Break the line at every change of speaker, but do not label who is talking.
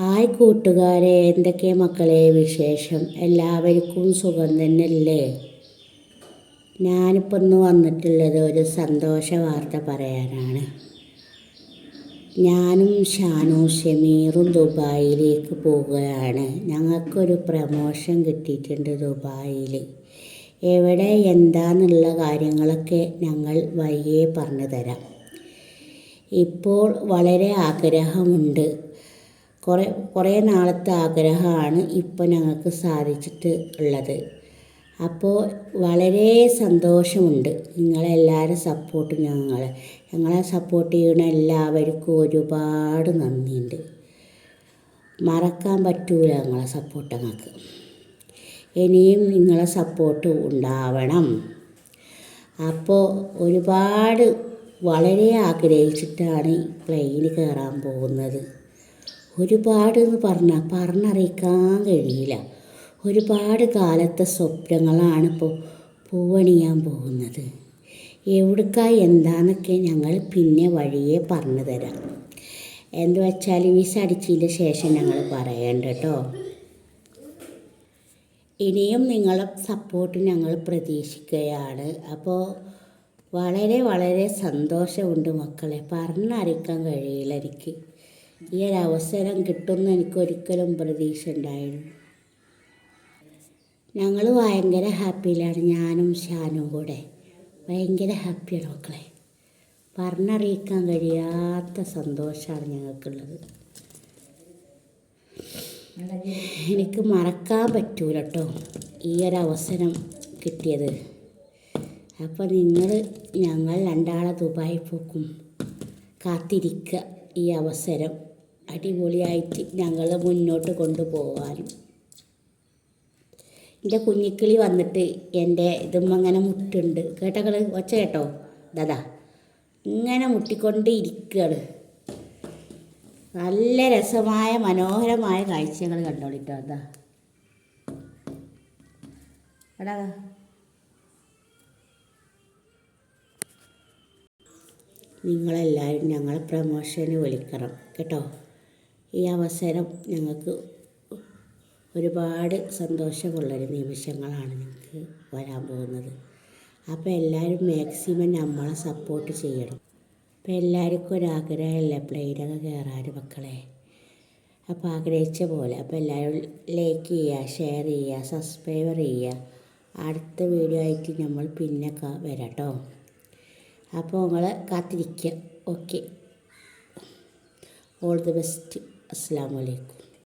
Hi കൂട്ടുകാരെ എന്തൊക്കെ മക്കളെ വിശേഷം? എല്ലാവർക്കും സുഖം തന്നെയല്ലേ? ഞാനിപ്പോൾ ഇന്ന് വന്നിട്ടുള്ളത് ഒരു സന്തോഷ വാർത്ത പറയാനാണ്. ഞാനും ഷാനും ഷമീറും ദുബായിലേക്ക് പോവുകയാണ്. ഞങ്ങൾക്കൊരു പ്രമോഷൻ കിട്ടിയിട്ടുണ്ട് ദുബായിൽ. എവിടെ എന്താന്നുള്ള കാര്യങ്ങളൊക്കെ ഞങ്ങൾ വഴിയേ പറഞ്ഞു തരാം ഇപ്പോൾ വളരെ ആഗ്രഹമുണ്ട്. കുറേ കുറേ നാളത്തെ ആഗ്രഹമാണ് ഇപ്പോൾ ഞങ്ങൾക്ക് സാധിച്ചിട്ട് ഉള്ളത്. അപ്പോൾ വളരെ സന്തോഷമുണ്ട് നിങ്ങളെല്ലാവരും സപ്പോർട്ട് ഞങ്ങൾ ഞങ്ങളെ. സപ്പോർട്ട് ചെയ്യുന്ന എല്ലാവർക്കും ഒരുപാട് നന്ദിയുണ്ട്. മറക്കാൻ പറ്റൂല ഞങ്ങളെ സപ്പോർട്ട് ഞങ്ങൾക്ക്. ഇനിയും നിങ്ങളെ സപ്പോർട്ട് ഉണ്ടാവണം. അപ്പോൾ ഒരുപാട് വളരെ ആഗ്രഹിച്ചിട്ടാണ് ഈ പ്ലെയിന് കയറാൻ പോകുന്നത്. ഒരുപാട് എന്ന് പറഞ്ഞാൽ പറഞ്ഞറിയിക്കാൻ കഴിയില്ല. ഒരുപാട് കാലത്തെ സ്വപ്നങ്ങളാണ് ഇപ്പോൾ പൂവണിയാൻ പോകുന്നത്. എവിടുക്ക എന്താന്നൊക്കെ ഞങ്ങൾ പിന്നെ വഴിയെ പറഞ്ഞു തരാം. എന്ന് വെച്ചാൽ വിസ അടിച്ചതിന്റെ ശേഷം ഞങ്ങൾ പറയണ്ട കേട്ടോ. ഇനിയും നിങ്ങളെ സപ്പോർട്ട് ഞങ്ങൾ പ്രതീക്ഷിക്കുകയാണ്. അപ്പോൾ വളരെ വളരെ സന്തോഷമുണ്ട് മക്കളെ. പറഞ്ഞറിയിക്കാൻ കഴിയില്ല എനിക്ക്. ഈ ഒരു അവസരം കിട്ടുമെന്ന് എനിക്ക് ഒരിക്കലും പ്രതീക്ഷ ഉണ്ടായിരുന്നു ഞങ്ങൾ ഭയങ്കര ഹാപ്പിയിലാണ് ഞാനും ഷാനും കൂടെ. ഭയങ്കര ഹാപ്പിയാണ് മക്കളെ. പറഞ്ഞറിയിക്കാൻ കഴിയാത്ത സന്തോഷമാണ് ഞങ്ങൾക്കുള്ളത്. എനിക്ക് മറക്കാൻ പറ്റൂല കേട്ടോ ഈ ഒരു അവസരം കിട്ടിയത്. അപ്പോൾ നിങ്ങൾ ഞങ്ങൾ രണ്ടാളെ ദുബായി പോക്കും കാത്തിരിക്കുക ഈ അവസരം. അടിപൊളിയായിട്ട് ഞങ്ങൾ മുന്നോട്ട് കൊണ്ടുപോകാനും എന്റെ കുഞ്ഞിക്കിളി വന്നിട്ട് എന്റെ ഇതും അങ്ങനെ മുട്ടുണ്ട്. കേട്ടകൾ ഒച്ച കേട്ടോ? ദാദാ ഇങ്ങനെ മുട്ടിക്കൊണ്ട് ഇരിക്കുകയാണ് നല്ല രസമായ മനോഹരമായ കാഴ്ചകൾ കണ്ടോളിട്ടോ അതാ എടാ നിങ്ങളെല്ലാവരും ഞങ്ങളെ പ്രമോഷന് വിളിക്കണം. കേട്ടോ? ഈ അവസരം ഞങ്ങൾക്ക് ഒരുപാട് സന്തോഷമുള്ളൊരു നിമിഷങ്ങളാണ് ഞങ്ങൾക്ക് വരാൻ പോകുന്നത്. അപ്പോൾ എല്ലാവരും മാക്സിമം നമ്മളെ സപ്പോർട്ട് ചെയ്യണം. അപ്പോൾ എല്ലാവർക്കും ഒരാഗ്രഹമല്ലേ പ്ലെയിനൊക്കെ കയറാൻ മക്കളെ? അപ്പോൾ ആഗ്രഹിച്ച പോലെ അപ്പോൾ എല്ലാവരും ലൈക്ക് ചെയ്യുക ഷെയർ ചെയ്യുക സബ്സ്ക്രൈബർ ചെയ്യുക. അടുത്ത വീഡിയോ ആയിട്ട് നമ്മൾ പിന്നെ വരാട്ടോ അപ്പോൾ നിങ്ങൾ കാത്തിരിക്കുക. ഓക്കെ ഓൾ ദി ബെസ്റ്റ് അസ്സാം വലൈക്കും